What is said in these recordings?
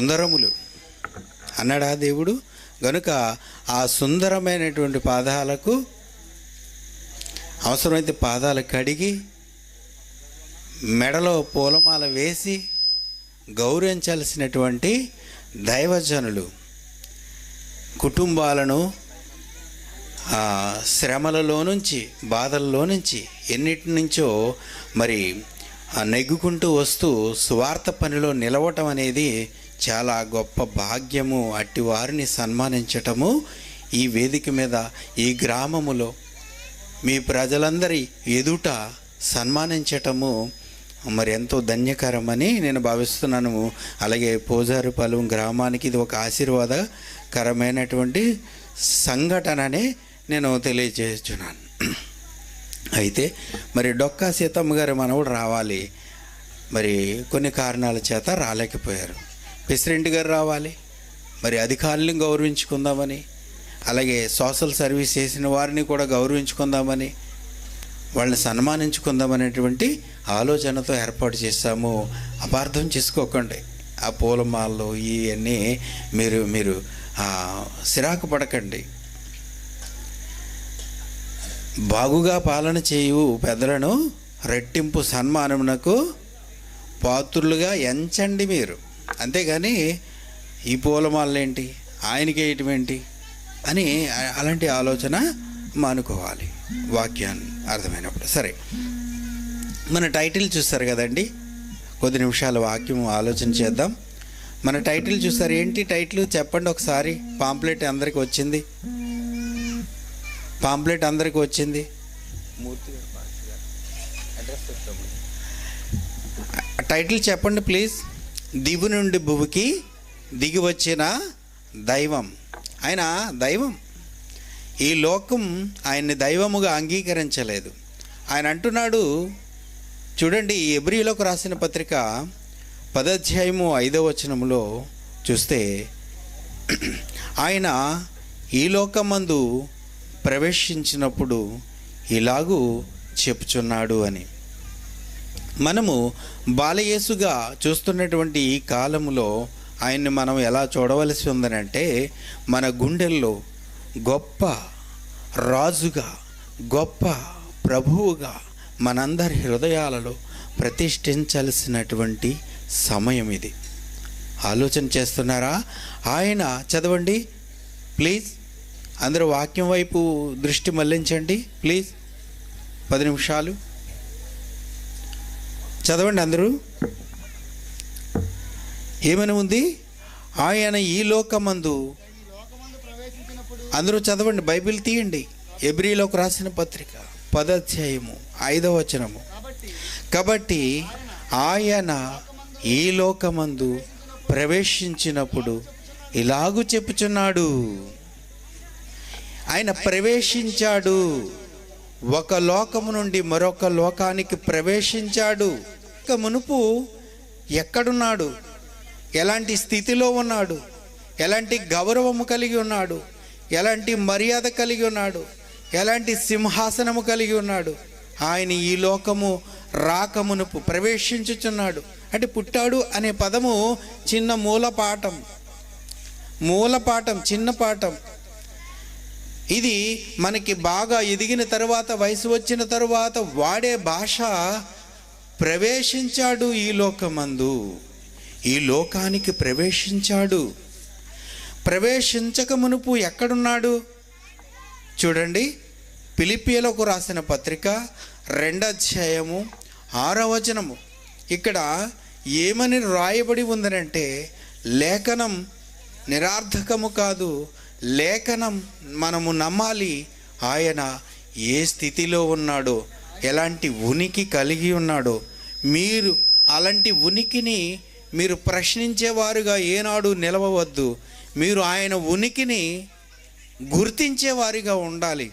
సుందరములు. అన్నాడా దేవుడు? గనుక ఆ సుందరమైనటువంటి పాదాలకు అవసరమైతే పాదాలు కడిగి మెడలో పూలమాల వేసి గౌరవించాల్సినటువంటి దైవజనులు కుటుంబాలను ఆ, శ్రమలలో నుంచి బాధల్లో నుంచి ఎన్నిటి నుంచో మరి నెగ్గుకుంటూ వస్తూ స్వార్థ పనిలో నిలవటం అనేది చాలా గొప్ప భాగ్యము అట్టి వారిని సన్మానించటము ఈ వేదిక మీద ఈ గ్రామములో మీ ప్రజలందరి ఎదుట సన్మానించటము మరి ఎంతో ధన్యకరమని నేను భావిస్తున్నాను. అలాగే పోజారుపాలెం గ్రామానికి ఇది ఒక ఆశీర్వాదకరమైనటువంటి సంఘటననే నేను తెలియజేస్తున్నాను. అయితే మరి డొక్కా సీతమ్మ గారు మనవుడు రావాలి. మరి కొన్ని కారణాల చేత రాలేకపోయారు. ప్రెసిడెంట్ గారు రావాలి మరి అధికారులను గౌరవించుకుందామని అలాగే సోషల్ సర్వీస్ చేసిన వారిని కూడా గౌరవించుకుందామని వాళ్ళని సన్మానించుకుందామనేటువంటి ఆలోచనతో ఏర్పాటు చేస్తాము అపార్థం చేసుకోకండి. ఆ పూలమాలలు ఇవన్నీ మీరు మీరు సిరాకు పడకండి. బాగుగా పాలన చేయు పెద్దలను రెట్టింపు సన్మానమునకు పాత్రులుగా ఎంచండి మీరు. అంతేగాని ఈ పూలమాలలేంటి ఆయనకి ఏంటి అని అలాంటి ఆలోచన మానుకోవాలి. వాక్యాన్ని అర్థమైనప్పుడు. సరే. మన టైటిల్ చూస్తారు కదండి. కొద్ది నిమిషాల వాక్యం ఆలోచన చేద్దాం. మన టైటిల్ చూస్తారు. ఏంటి టైటిల్? చెప్పండి ఒకసారి. పాంప్లెట్ అందరికి వచ్చింది. పాంప్లెట్ అందరికి వచ్చింది. టైటిల్ చెప్పండి ప్లీజ్. దిగు నుండి భువికి దిగి వచ్చిన దైవం. ఆయన దైవం. ఈ లోకం ఆయన్ని దైవముగా అంగీకరించలేదు. ఆయన అంటున్నాడు చూడండి ఈ ఎబ్రిలోకి రాసిన పత్రిక పదాధ్యాయము ఐదవ వచనములో చూస్తే ఆయన ఈ లోకమందు ప్రవేశించినప్పుడు ఇలాగూ చెప్పుచున్నాడు అని. మనము బాలయేసుగా చూస్తున్నటువంటి ఈ కాలంలో ఆయన్ని మనం ఎలా చూడవలసి ఉందనంటే మన గుండెల్లో గొప్ప రాజుగా గొప్ప ప్రభువుగా మనందరి హృదయాలలో ప్రతిష్ఠించాల్సినటువంటి సమయం ఇది. ఆలోచన చేస్తున్నారా? ఆయన చదవండి ప్లీజ్. అందరూ వాక్యం వైపు దృష్టి మళ్ళించండి ప్లీజ్. పది నిమిషాలు. చదవండి అందరూ. ఏమని ఉంది? ఆయన ఈ లోకమందు. అందరూ చదవండి బైబిల్ తీయండి. ఎబ్రిలోకి రాసిన పత్రిక పదధ్యాయము ఐదవ వచనము. కాబట్టి ఆయన ఈ లోకమందు ప్రవేశించినప్పుడు ఇలాగు చెప్పుచున్నాడు. ఆయన ప్రవేశించాడు. ఒక లోకము నుండి మరొక లోకానికి ప్రవేశించాడు. ఇక మునుపు ఎక్కడున్నాడు? ఎలాంటి స్థితిలో ఉన్నాడు? ఎలాంటి గౌరవము కలిగి ఉన్నాడు? ఎలాంటి మర్యాద కలిగి ఉన్నాడు? ఎలాంటి సింహాసనము కలిగి ఉన్నాడు? ఆయన ఈ లోకము రాకమునుపు ప్రవేశించుచున్నాడు. అంటే పుట్టాడు అనే పదము చిన్న మూల పాఠం మూల పాఠం చిన్న పాఠం. ఇది మనకి బాగా ఎదిగిన తర్వాత వయసు వచ్చిన తరువాత వాడే భాష ప్రవేశించాడు ఈ లోకమందు. ఈ లోకానికి ప్రవేశించాడు. ప్రవేశించక మునుపు ఎక్కడున్నాడు? చూడండి పిలిపియలకు రాసిన పత్రిక రెండధ్యాయము ఆరవచనము. ఇక్కడ ఏమని రాయబడి ఉందనంటే లేఖనం నిరార్థకము కాదు లేఖనం మనము నమ్మాలి ఆయన ఏ స్థితిలో ఉన్నాడో ఎలాంటి ఉనికి కలిగి ఉన్నాడో మీరు అలాంటి ఉనికిని మీరు ప్రశ్నించేవారుగా ఏనాడు నిలవవద్దు. మీరు ఆయన ఉనికిని గుర్తించేవారిగా ఉండాలి.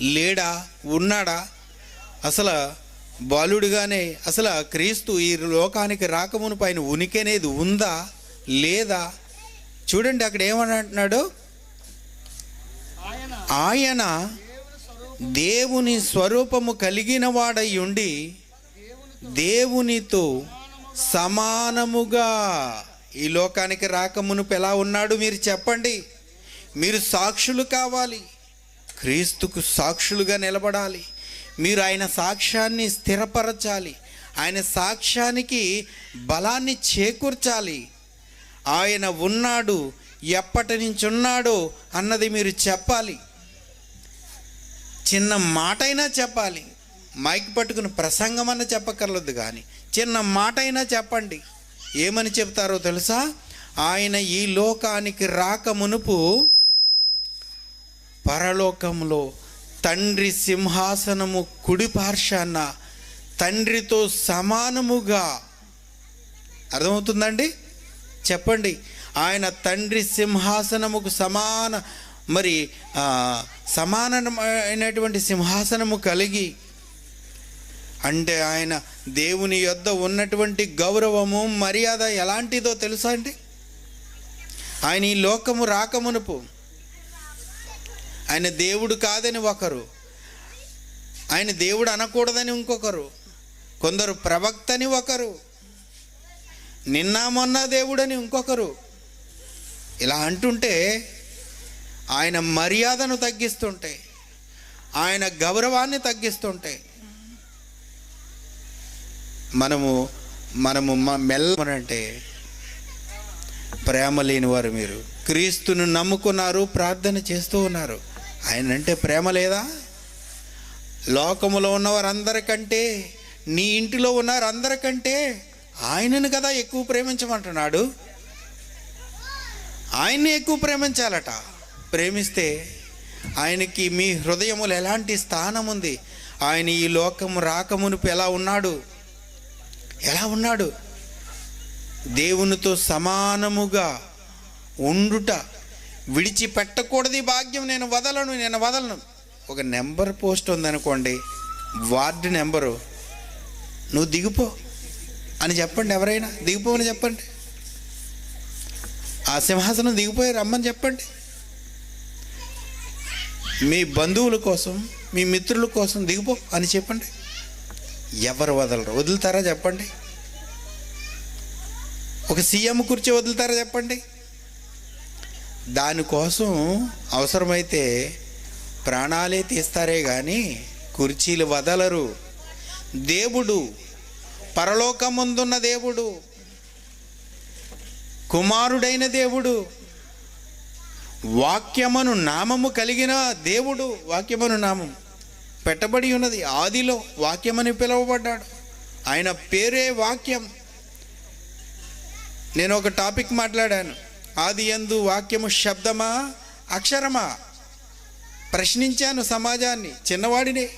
లేడా? ఉన్నాడా? అసలు బాలుడిగానే అసలు క్రీస్తు ఈ లోకానికి రాకమును పైన ఉనికి అనేది ఉందా? లేదా? చూడండి అక్కడ ఏమని అంటున్నాడు ఆయన దేవుని స్వరూపము కలిగిన వాడై ఉండి దేవునితో సమానముగా ఈ లోకానికి రాకమునుపు ఎలా ఉన్నాడు మీరు చెప్పండి. మీరు సాక్షులు కావాలి. క్రీస్తుకు సాక్షులుగా నిలబడాలి. మీరు ఆయన సాక్ష్యాన్ని స్థిరపరచాలి. ఆయన సాక్ష్యానికి బలాన్ని చేకూర్చాలి. ఆయన ఉన్నాడు ఎప్పటి నుంచి ఉన్నాడో అన్నది మీరు చెప్పాలి. చిన్న మాట అయినా చెప్పాలి. మైక్ పట్టుకుని ప్రసంగం అన్న చెప్పక్కర్లేదు కానీ చిన్న మాట అయినా చెప్పండి. ఏమని చెప్తారో తెలుసా? ఆయన ఈ లోకానికి రాక మునుపు పరలోకంలో తండ్రి సింహాసనము కుడి పార్శాన తండ్రితో సమానముగా అర్థమవుతుందండి? చెప్పండి. ఆయన తండ్రి సింహాసనముకు సమాన మరి సమానమైనటువంటి సింహాసనము కలిగి అంటే ఆయన దేవుని యొద్ద ఉన్నటువంటి గౌరవము మర్యాద ఎలాంటిదో తెలుసా అండి? ఆయన ఈ లోకము రాకమునుపు ఆయన దేవుడు కాదని ఒకరు ఆయన దేవుడు అనకూడదని ఇంకొకరు కొందరు ప్రవక్తని ఒకరు నిన్న మొన్న దేవుడని ఇంకొకరు. ఇలా అంటుంటే ఆయన మర్యాదను తగ్గిస్తుంటే ఆయన గౌరవాన్ని తగ్గిస్తుంటే మనము మనము మ- మెల్లమనంటే ప్రేమ లేని వారు మీరు. క్రీస్తును నమ్ముకున్నారు ప్రార్థన చేస్తూ ఉన్నారు. ఆయన అంటే ప్రేమ లేదా? లోకములో ఉన్నవారందరికంటే నీ ఇంటిలో ఉన్నారు అందరికంటే ఆయనను కదా ఎక్కువ ప్రేమించమంటున్నాడు? ఆయన్ని ఎక్కువ ప్రేమించాలట. ప్రేమిస్తే ఆయనకి మీ హృదయములు ఎలాంటి స్థానం ఉంది? ఆయన ఈ లోకము రాకమునుపు ఎలా ఉన్నాడు? ఎలా ఉన్నాడు? దేవునితో సమానముగా ఉండుట విడిచిపెట్టకూడదు భాగ్యం. నేను వదలను నేను వదలను. ఒక నెంబర్ పోస్ట్ ఉందనుకోండి వార్డు నెంబరు. నువ్వు దిగిపో. అని చెప్పండి ఎవరైనా దిగిపోమని చెప్పండి. ఆ సింహాసనం దిగిపోయి రమ్మని చెప్పండి. మీ బంధువుల కోసం మీ మిత్రుల కోసం దిగిపో అని చెప్పండి. ఎవరు వదలరు వదులుతారా చెప్పండి. ఒక సీఎం కుర్చీ వదులుతారా చెప్పండి. దానికోసం అవసరమైతే ప్రాణాలే తీస్తారే కానీ కుర్చీలు వదలరు. దేవుడు పరలోకముందున్న దేవుడు కుమారుడైన దేవుడు వాక్యమను నామము కలిగిన దేవుడు వాక్యమను నామం పెట్టబడి ఉన్నది. ఆదిలో వాక్యమని పిలువబడ్డాడు. ఆయన పేరే వాక్యం. నేను ఒక టాపిక్ మాట్లాడాను. ఆది ఎందు వాక్యము శబ్దమా అక్షరమా? ప్రశ్నించాను సమాజాన్ని చిన్నవాడినే.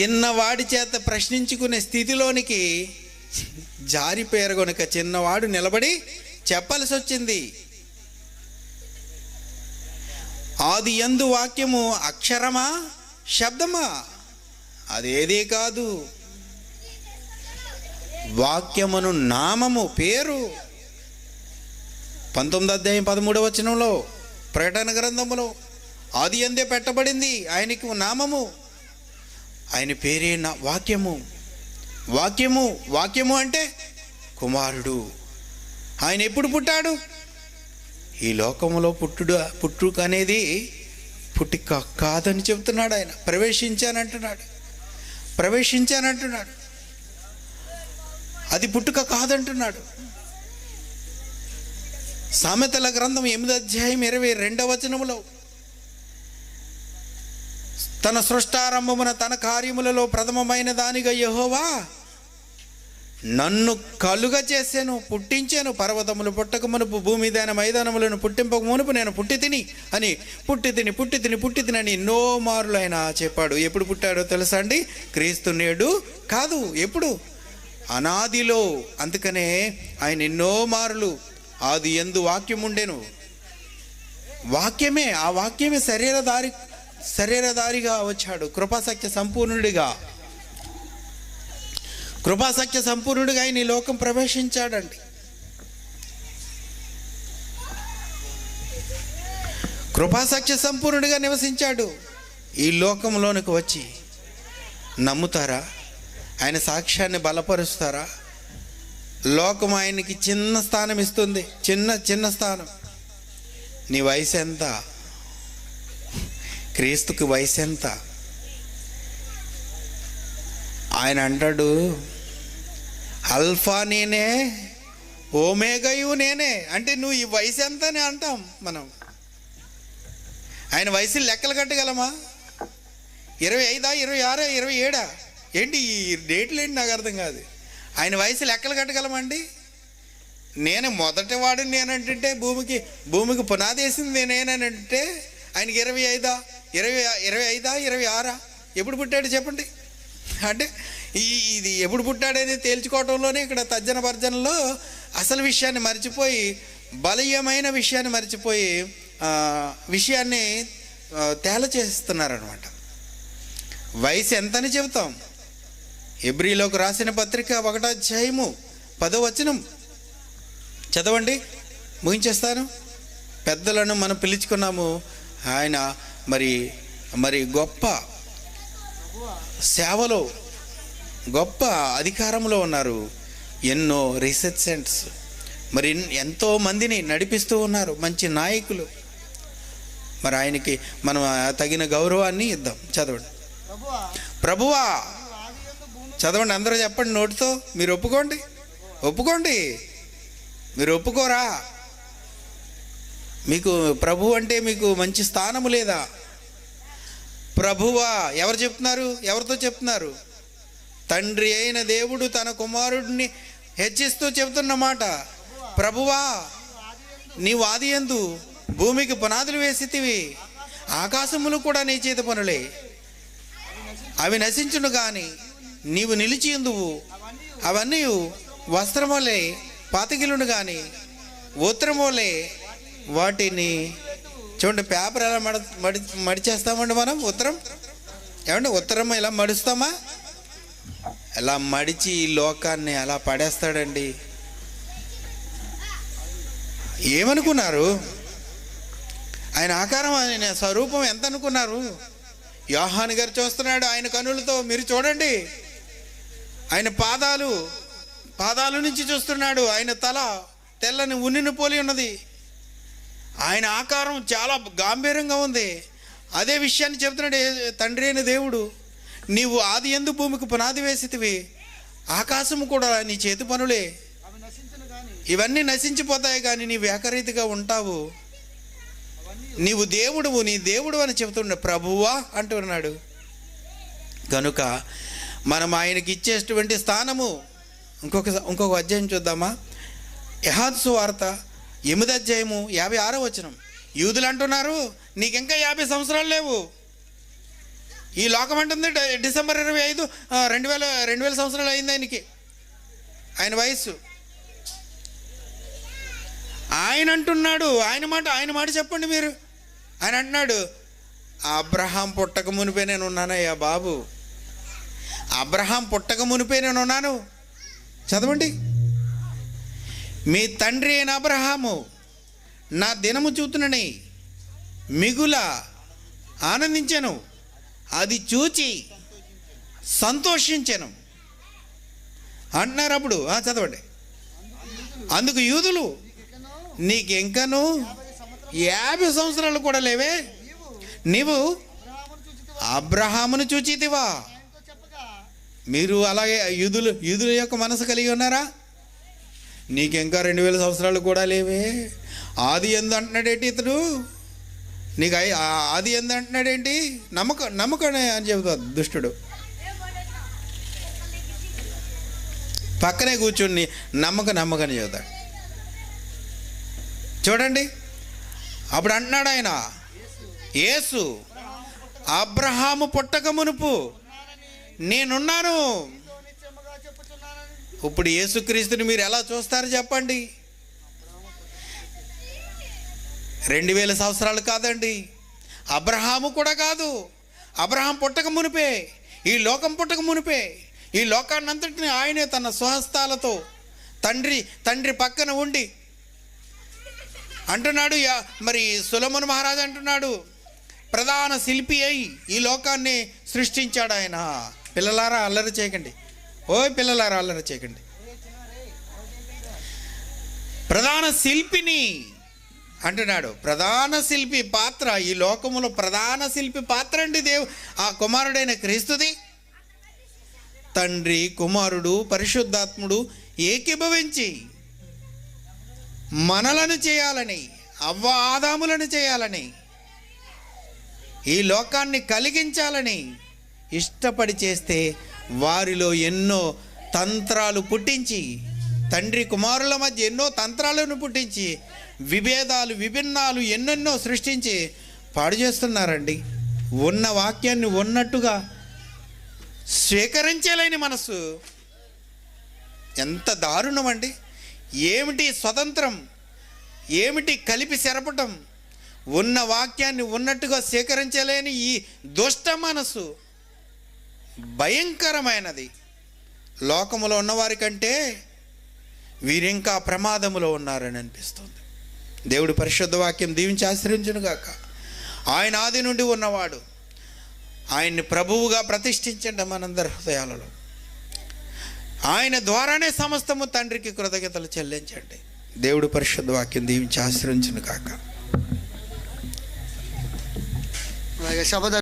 చిన్నవాడి చేత ప్రశ్నించుకునే స్థితిలోనికి జారిపోయారు గనుక చిన్నవాడు నిలబడి చెప్పాల్సి వచ్చింది ఆది ఎందు వాక్యము అక్షరమా శబ్దమా? అదేదే కాదు. వాక్యమును నామము పేరు. పంతొమ్మిది అధ్యాయం పదమూడవ వచనంలో ప్రకటన గ్రంథములో ఆది ఎందే పెట్టబడింది. ఆయనకు నామము ఆయన పేరే నా వాక్యము. వాక్యము వాక్యము అంటే కుమారుడు. ఆయన ఎప్పుడు పుట్టాడు? ఈ లోకములో పుట్టుడు పుట్టుక అనేది పుట్టిక కాదని చెబుతున్నాడు ఆయన. ప్రవేశించానంటున్నాడు. ప్రవేశించానంటున్నాడు. అది పుట్టుక కాదంటున్నాడు. సామెతల గ్రంథం ఎనిమిది అధ్యాయం ఇరవై రెండవ వచనములో తన సృష్టారంభమున తన కార్యములలో ప్రథమమైన దానిగా యహోవా నన్ను కలుగ చేసాను పుట్టించాను పర్వతములు పుట్టక మునుపు భూమి దాన మైదానములను పుట్టింపక మునుపు నేను పుట్టి తిని అని పుట్టి తిని పుట్టి తిని పుట్టి తిని అని ఎన్నో మారులు ఆయన చెప్పాడు. ఎప్పుడు పుట్టాడో తెలుసా అండి? క్రీస్తు నేడు కాదు ఎప్పుడు? అనాదిలో. అందుకనే ఆయన ఎన్నో మారులు ఆది ఎందు వాక్యం ఉండేను వాక్యమే ఆ వాక్యమే శరీరధారి శరీరధారిగా వచ్చాడు. కృపాసక్య సంపూర్ణుడిగా. కృపాసక్య సంపూర్ణుడిగా ఆయన ఈ లోకం ప్రవేశించాడండి. కృపాసక్య సంపూర్ణుడిగా నివసించాడు. ఈ లోకంలోనికి వచ్చి నమ్ముతారా? ఆయన సాక్ష్యాన్ని బలపరుస్తారా? లోకం ఆయనకి చిన్న స్థానం ఇస్తుంది. చిన్న చిన్న స్థానం. నీ వయసు ఎంత? క్రీస్తుకి వయసు ఎంత? ఆయన అంటాడు అల్ఫా నేనే ఓమేగయు నేనే. అంటే నువ్వు ఈ వయసు ఎంత అని అంటాం మనం. ఆయన వయసు లెక్కలు కట్టగలమా? ఇరవై ఐదా ఇరవై ఆరా ఇరవై ఏడా? ఏంటి ఈ డేట్లు ఏంటి నాకు అర్థం కాదు. ఆయన వయసు లెక్కలు కట్టగలమండి? నేను మొదటి వాడు నేనంటుంటే భూమికి భూమికి పునాది వేసింది నేనంటే ఆయనకి ఇరవై ఐదా? ఇరవై ఇరవై ఐదా ఇరవై ఆరా? ఎప్పుడు పుట్టాడు చెప్పండి. అంటే ఈ ఇది ఎప్పుడు పుట్టాడని తేల్చుకోవటంలోనే ఇక్కడ తర్జన భర్జనలో అసలు విషయాన్ని మర్చిపోయి బలీయమైన విషయాన్ని మర్చిపోయి విషయాన్ని తేల చేస్తున్నారనమాట వయసు ఎంతని చెబుతాం? ఎబ్రిలోకి రాసిన పత్రిక ఒకటో అధ్యాయము పదో వచనం. చదవండి ముగించేస్తాను. పెద్దలను మనం పిలుచుకున్నాము. ఆయన మరి మరి గొప్ప సేవలో గొప్ప అధికారంలో ఉన్నారు ఎన్నో రీసెర్చ్ సెంటర్స్ మరి ఎంతో మందిని నడిపిస్తూ ఉన్నారు మంచి నాయకులు. మరి ఆయనకి మనం తగిన గౌరవాన్ని ఇద్దాం. చదవండి. ప్రభువా. చదవండి అందరూ చెప్పండి నోటితో. మీరు ఒప్పుకోండి. ఒప్పుకోండి. మీరు ఒప్పుకోరా? మీకు ప్రభు అంటే మీకు మంచి స్థానము లేదా? ప్రభువా ఎవరు చెప్తున్నారు? ఎవరితో చెప్తున్నారు? తండ్రి అయిన దేవుడు తన కుమారుడిని హెచ్చిస్తూ చెబుతున్నమాట ప్రభువా నీవు ఆది ఎందు భూమికి పునాదులు వేసితివి ఆకాశములు కూడా నీ చేతి పనులే. అవి నశించును కానీ నీవు నిలిచి ఎందువు? అవన్నీ వస్త్రమోలే పాతికిలును కానీ ఉత్తరమోలే వాటిని చూడండి పేపర్ ఎలా మడ మడి మడిచేస్తామండి మనం? ఉత్తరం? ఏమండి ఉత్తరం ఇలా మడుస్తామా? ఎలా మడిచి ఈ లోకాన్ని అలా పడేస్తాడండి? ఏమనుకున్నారు? ఆయన ఆకారం ఆయన స్వరూపం ఎంత అనుకున్నారు? యోహాన్ గారు చూస్తున్నాడు ఆయన కనులతో మీరు చూడండి ఆయన పాదాలు పాదాల నుంచి చూస్తున్నాడు ఆయన తల తెల్లని ఉన్నిని పోలి ఉన్నది. ఆయన ఆకారం చాలా గాంభీర్యంగా ఉంది. అదే విషయాన్ని చెబుతున్నాడు తండ్రి అయిన దేవుడు నీవు ఆది ఎందు భూమికి పునాది వేసితివి ఆకాశము కూడా నీ చేతి పనులే. ఇవన్నీ నశించిపోతాయి కానీ నీవు ఏకరీతిగా ఉంటావు. నీవు దేవుడువు నీ దేవుడు అని చెబుతుండే ప్రభువా అంటున్నాడు కనుక మనం ఆయనకి ఇచ్చేటువంటి స్థానము ఇంకొక ఇంకొక అధ్యాయం చూద్దామా? యహాద్సు వార్త ఎనిమిది అధ్యాయము యాభై ఆరో వచనం. యూదులు అంటున్నారు నీకు ఇంకా యాభై సంవత్సరాలు లేవు. ఈ లోకం అంటుంది డిసెంబర్ ఇరవై ఐదు రెండు వేల రెండు వేల సంవత్సరాలు అయింది ఆయనకి. ఆయన వయస్సు. ఆయన అంటున్నాడు ఆయన మాట ఆయన మాట చెప్పండి మీరు. ఆయన అంటున్నాడు అబ్రహాం పుట్టక మునిపే నేను ఉన్నానయ్యా బాబు. అబ్రహాం పుట్టక మునిపే నేను ఉన్నాను. చదవండి. మీ తండ్రి అయిన అబ్రహాము నా దినము చూతునని మిగుల ఆనందించాను. అది చూచి సంతోషించాను. అంటున్నారు అప్పుడు చదవండి. అందుకు యూదులు నీకు నీకెంకను యాభై సంవత్సరాలు కూడా లేవే. నీవు అబ్రహామును చూచితివా. మీరు అలాగే యూదులు యూదుల యొక్క మనసు కలిగి ఉన్నారా? నీకింకా రెండు వేల సంవత్సరాలు కూడా లేవే. ఆది ఎందు అంటున్నాడేంటి ఇతడు? నీకు ఆది ఎందు అంటున్నాడేంటి నమ్మకం నమ్మకం అని చెబుతాడు దుష్టుడు. పక్కనే కూర్చుని నమ్మక నమ్మకని చెబుతాడు. చూడండి. అప్పుడు అంటున్నాడు ఆయన యేసు అబ్రహాము పుట్టక మునుపు నేనున్నాను. ఇప్పుడు యేసుక్రీస్తుని మీరు ఎలా చూస్తారు చెప్పండి? రెండు వేల సంవత్సరాలు కాదండి. అబ్రహాము కూడా కాదు. అబ్రహాం పుట్టక మునిపే ఈ లోకం పుట్టక మునిపే ఈ లోకాన్నంతటిని ఆయనే తన స్వహస్తాలతో తండ్రి తండ్రి పక్కన ఉండి అంటున్నాడు యా మరి సులమున్ మహారాజ్ అంటున్నాడు ప్రధాన శిల్పి అయి ఈ లోకాన్ని సృష్టించాడు ఆయన. పిల్లలారా అల్లరి చేయకండి. ఓ పిల్లలారా అల్లరి చేయకండి. ప్రధాన శిల్పిని అంటున్నాడు. ప్రధాన శిల్పి పాత్ర ఈ లోకములో ప్రధాన శిల్పి పాత్ర అండి దేవు ఆ కుమారుడైన క్రీస్తుది. తండ్రి కుమారుడు పరిశుద్ధాత్ముడు ఏకీభవించి మనలను చేయాలని అవ్వ ఆదాములను చేయాలని ఈ లోకాన్ని కలిగించాలని ఇష్టపడి చేస్తే వారిలో ఎన్నో తంత్రాలు పుట్టించి తండ్రి కుమారుల మధ్య ఎన్నో తంత్రాలను పుట్టించి విభేదాలు విభిన్నాలు ఎన్నెన్నో సృష్టించి పాడు చేస్తున్నారండి. ఉన్న వాక్యాన్ని ఉన్నట్టుగా స్వీకరించలేని మనసు ఎంత దారుణం అండి ఏమిటి స్వతంత్రం? ఏమిటి కలిపి సెరపటం? ఉన్న వాక్యాన్ని ఉన్నట్టుగా స్వీకరించలేని ఈ దుష్ట మనసు భయంకరమైనది. లోకములో ఉన్నవారి కంటే వీరింకా ప్రమాదములో ఉన్నారని అనిపిస్తుంది. దేవుడు పరిశుద్ధ వాక్యం దీవించి ఆశ్రయించునుగాక. ఆయన ఆది నుండి ఉన్నవాడు ఆయన్ని ప్రభువుగా ప్రతిష్ఠించండి మనందరి హృదయాలలో. ఆయన ద్వారానే సమస్తము తండ్రికి కృతజ్ఞతలు చెల్లించండి. దేవుడు పరిశుద్ధ వాక్యం దీవించి ఆశ్రయించును కాక అలాగే శబద